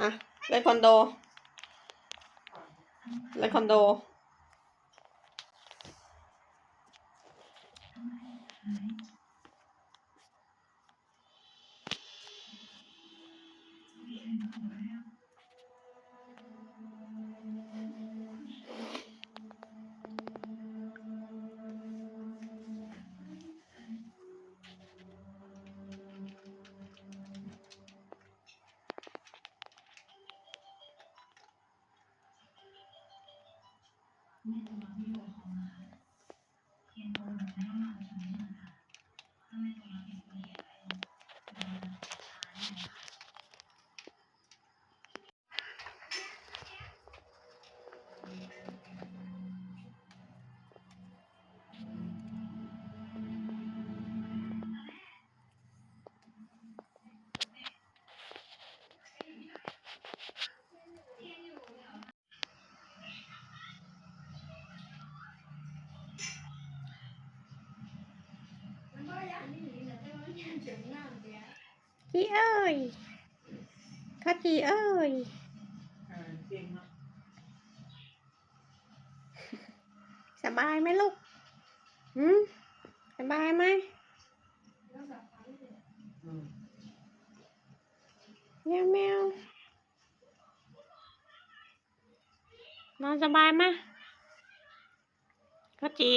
อะเลขคอนโดเลขคอนโด 那个玩น้ำมิส จีเอ้ยข้าจีเอ้ยสบายไหมลูกหืมสบายไหมแมวแมวนอนสบายไหมข้าจี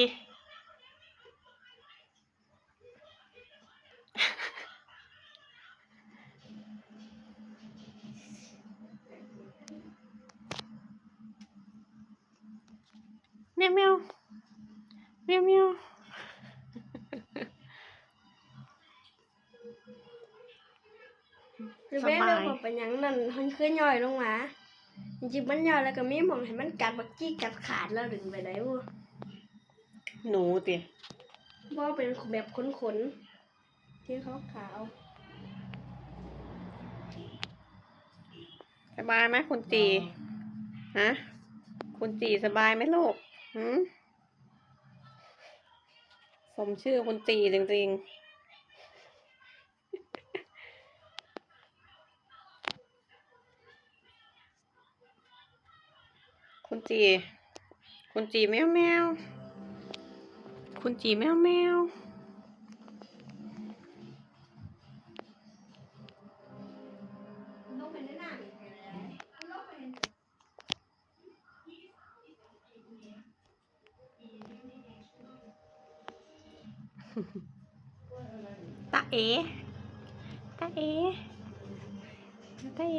แมวแมวแมวแมวคือแม่เรื่องบอกเป็นหยังนั่นมันคือย่อยลงมาจริงๆมันย่อยแล้วก็มีหมองให้มันกัดบักกี้กัดขาดแล้วดึงไปได้บ่หนูติบ่เป็นแบบขนๆที่ขาวขาวสบายไหมคุณจีฮะคุณจีสบายไหมลูก หืมสมชื่อคุณจีจริงๆคุณจี คุณจีแมวแมว คุณจีแมวแมว ตาเอตาเอตาเอ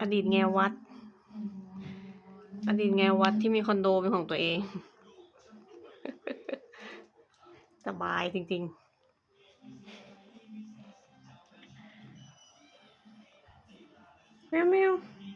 อดีตแงวัด อดีตแงววัดที่มีคอนโดเป็นของตัวเอง สบายจริง ๆ É meu, meu.